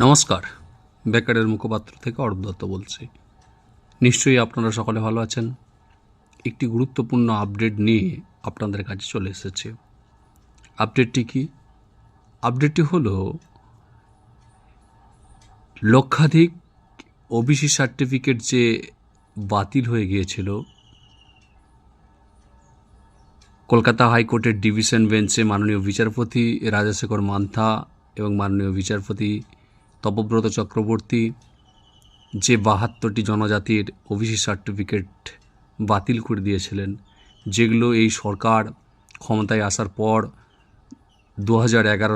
নমস্কার। বেকারের মুখপাত্র থেকে অরূপ দত্ত বলছি। নিশ্চয়ই আপনারা সকলে ভালো আছেন। একটি গুরুত্বপূর্ণ আপডেট নিয়ে আপনাদের কাছে চলে এসেছে। আপডেটটি কি? আপডেটটি হলো, লক্ষাধিক ওবিসি সার্টিফিকেট যে বাতিল হয়ে গিয়েছিল, কলকাতা হাইকোর্টের ডিভিশন বেঞ্চে মাননীয় বিচারপতি রাজাশেখর মান্থা এবং মাননীয় বিচারপতি তপব্রত চক্রবর্তী যে বাহাত্তরটি জনজাতির ওবিসি সার্টিফিকেট বাতিল করে দিয়েছিলেন, যেগুলো এই সরকার ক্ষমতায় আসার পর দু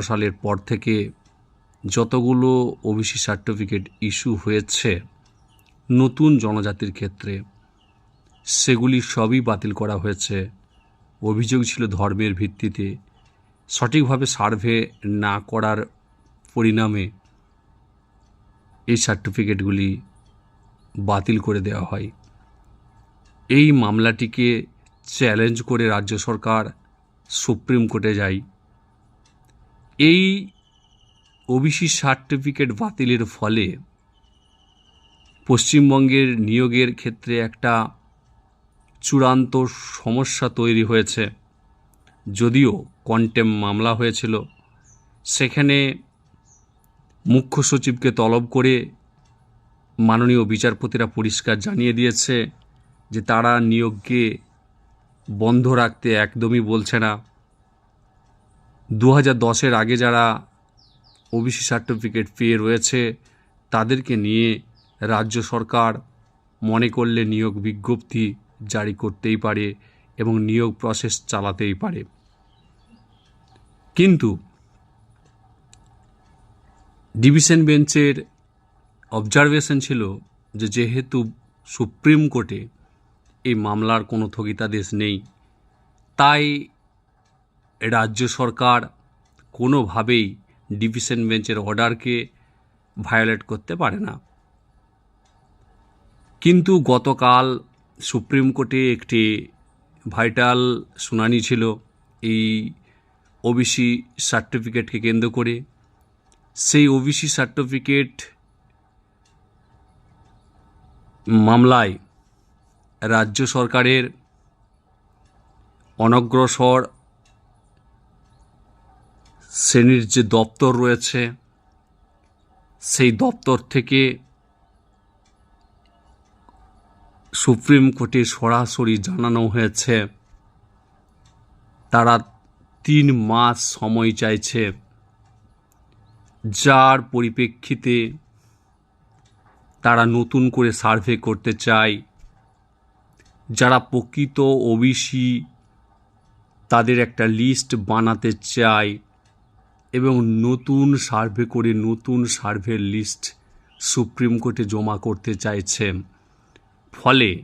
সালের পর থেকে যতগুলো ওবিসি সার্টিফিকেট ইস্যু হয়েছে নতুন জনজাতির ক্ষেত্রে, সেগুলি সবই বাতিল করা হয়েছে। অভিযোগ ছিল ধর্মের ভিত্তিতে। সঠিকভাবে সার্ভে না করার পরিণামে এই সার্টিফিকেটগুলি বাতিল করে দেওয়া হয়। এই মামলাটিকে চ্যালেঞ্জ করে রাজ্য সরকার সুপ্রিম কোর্টে যায়। এই ওবিসি সার্টিফিকেট বাতিলের ফলে পশ্চিমবঙ্গের নিয়োগের ক্ষেত্রে একটা চূড়ান্ত সমস্যা তৈরি হয়েছে। যদিও কন্টেম মামলা হয়েছিল, সেখানে মুখ্য সচিবকে তলব করে মাননীয় বিচারপতিরা পরিষ্কার জানিয়ে দিয়েছে যে তারা নিয়োগকে বন্ধ রাখতে একদমই বলছে না। দু হাজার দশের আগে যারা ওবিসি সার্টিফিকেট পেয়ে রয়েছে, তাদেরকে নিয়ে রাজ্য সরকার মনে করলে নিয়োগ বিজ্ঞপ্তি জারি করতেই পারে এবং নিয়োগ প্রসেস চালাতেই পারে। কিন্তু ডিভিশন বেঞ্চের অবজারভেশন ছিল যে যেহেতু সুপ্রিম কোর্টে এই মামলার কোনো স্থগিতাদেশ নেই, তাই রাজ্য সরকার কোনোভাবেই ডিভিশন বেঞ্চের অর্ডারকে ভায়োলেট করতে পারে না। কিন্তু গতকাল সুপ্রিম কোর্টে একটি ভাইটাল শুনানি ছিল, এই ওবিসি সার্টিফিকেটকে কেন্দ্র করে। সেই ওবিসি সার্টিফিকেট মামলায় রাজ্য সরকারের অনগ্রসর শ্রেণির যে দপ্তর রয়েছে, সেই দপ্তর থেকে সুপ্রিম কোর্টে সরাসরি জানানো হয়েছে, তারা তিন মাস সময় চাইছে। যার পরিপ্রেক্ষিতে তারা নতুন করে সার্ভে করতে চায়, যারা প্রকৃত ওবিসি তাদের একটা লিস্ট বানাতে চায় এবং নতুন সার্ভে করে নতুন সার্ভের লিস্ট সুপ্রিম কোর্টে জমা করতে চাইছে। ফলে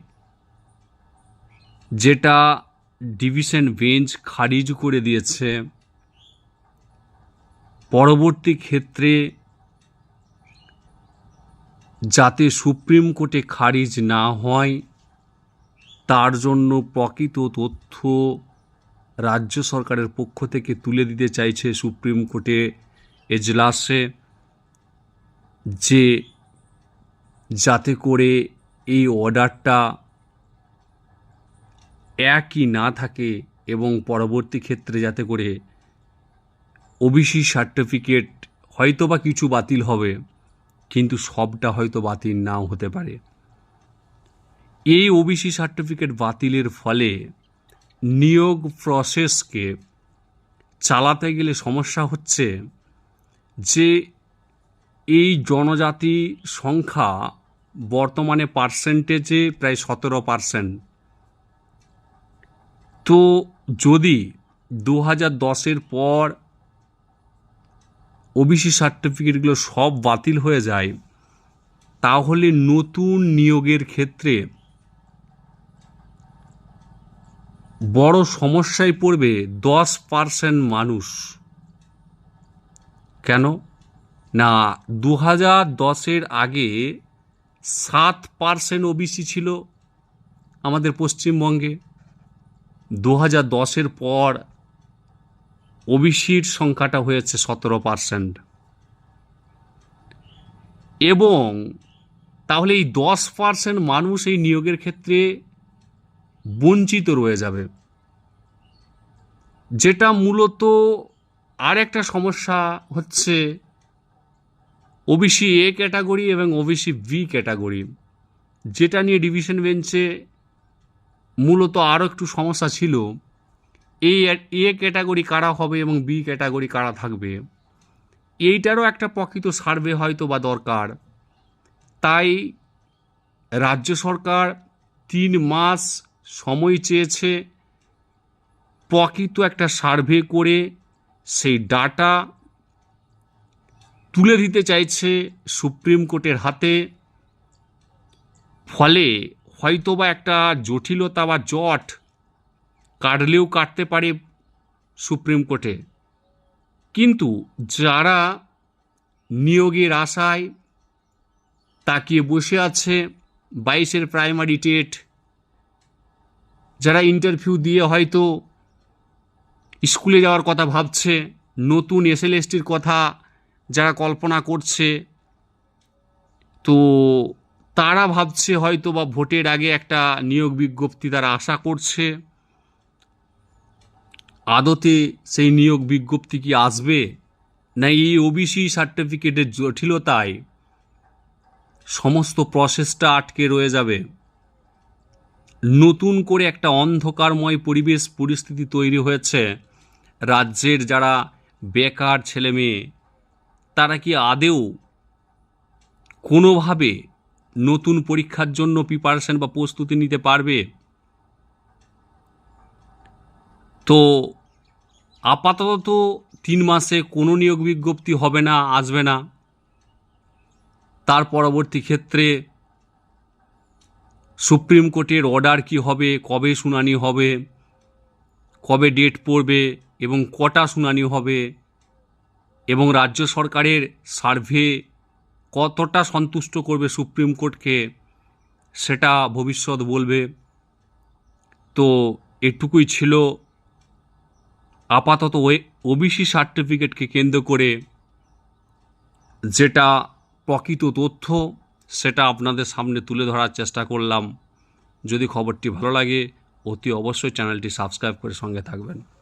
যেটা ডিভিশন বেঞ্চ খারিজ করে দিয়েছে পরবর্তী ক্ষেত্রে যাতে সুপ্রিম কোর্টে খারিজ না হয়, তার জন্য প্রকৃত তথ্য রাজ্য সরকারের পক্ষ থেকে তুলে দিতে চাইছে সুপ্রিম কোর্টে এজলাসে যে যাতে করে এই অর্ডারটা একই না থাকে এবং পরবর্তী ক্ষেত্রে যাতে করে ওবিসি সার্টিফিকেট হয়তো বা কিছু বাতিল হবে, কিন্তু সবটা হয়তো বাতিল নাও হতে পারে। এই ওবিসি সার্টিফিকেট বাতিলের ফলে নিয়োগ প্রসেসকে চালাতে গেলে সমস্যা হচ্ছে যে এই জনজাতি সংখ্যা বর্তমানে পার্সেন্টেজে প্রায় সতেরো পার্সেন্ট। তো যদি দু হাজার দশের পর ওবিসি সার্টিফিকেটগুলো সব বাতিল হয়ে যায়, তাহলে নতুন নিয়োগের ক্ষেত্রে বড় সমস্যায় পড়বে দশ পার্সেন্ট মানুষ। কেন? না দু হাজার দশের আগে সাত পার্সেন্ট ওবিসি ছিল আমাদের পশ্চিমবঙ্গে। দু হাজার দশের পর ওবিসির সংখ্যাটা হয়েছে সতেরো পার্সেন্ট। এবং তাহলে এই দশ পার্সেন্ট মানুষ এই নিয়োগের ক্ষেত্রে বঞ্চিত রয়ে যাবে। যেটা মূলত আর একটা সমস্যা হচ্ছে ওবিসি এ ক্যাটাগরি এবং ওবিসি বি ক্যাটাগরি। যেটা নিয়ে ডিভিশন বেঞ্চে মূলত আরও একটু সমস্যা ছিল এই এ ক্যাটাগরি কারা হবে এবং বি ক্যাটাগরি কারা থাকবে? এইটারও একটা প্রকৃত সার্ভে হয়তো বা দরকার। তাই রাজ্য সরকার তিন মাস সময় চেয়েছে প্রকৃত একটা সার্ভে করে সেই ডাটা তুলে দিতে চাইছে সুপ্রিম কোর্টের হাতে। ফলে হয়তোবা একটা জটিলতা বা জট কাটলেও কাটতে পারে সুপ্রিম কোর্টে। কিন্তু যারা নিয়োগের আশায় তাকিয়ে বসে আছে বাইশের প্রাইমারি টেট, যারা ইন্টারভিউ দিয়ে হয়তো স্কুলে যাওয়ার কথা ভাবছে, নতুন এসএলএসটির কথা যারা কল্পনা করছে, তো তারা ভাবছে হয়তো বা ভোটের আগে একটা নিয়োগ বিজ্ঞপ্তি তারা আশা করছে। আদতে সেই নিয়োগ বিজ্ঞপ্তি কি আসবে? না এই ওবিসি সার্টিফিকেটের জটিলতায় সমস্ত প্রসেসটা আটকে রয়ে যাবে? নতুন করে একটা অন্ধকারময় পরিবেশ পরিস্থিতি তৈরি হয়েছে। রাজ্যের যারা বেকার ছেলে মেয়ে তারা কি আদেও কোনোভাবে নতুন পরীক্ষার জন্য প্রিপারেশন বা প্রস্তুতি নিতে পারবে? তো আপাতত তিন মাসে কোনো নিয়োগ বিজ্ঞপ্তি হবে না, আসবে না। তার পরবর্তী ক্ষেত্রে সুপ্রিম কোর্টের অর্ডার কি হবে, কবে শুনানি হবে, কবে ডেট পড়বে এবং কটা শুনানি হবে এবং রাজ্য সরকারের সার্ভে কতটা সন্তুষ্ট করবে সুপ্রিম কোর্টকে, সেটা ভবিষ্যৎ বলবে। তো এটুকুই ছিল আপাতত ওবিসি সার্টিফিকেটকে কেন্দ্র করে যেটা প্রকৃত তথ্য, সেটা আপনাদের সামনে তুলে ধরার চেষ্টা করলাম। যদি খবরটি ভালো লাগে, অতি অবশ্যই চ্যানেলটি সাবস্ক্রাইব করে সঙ্গে থাকবেন।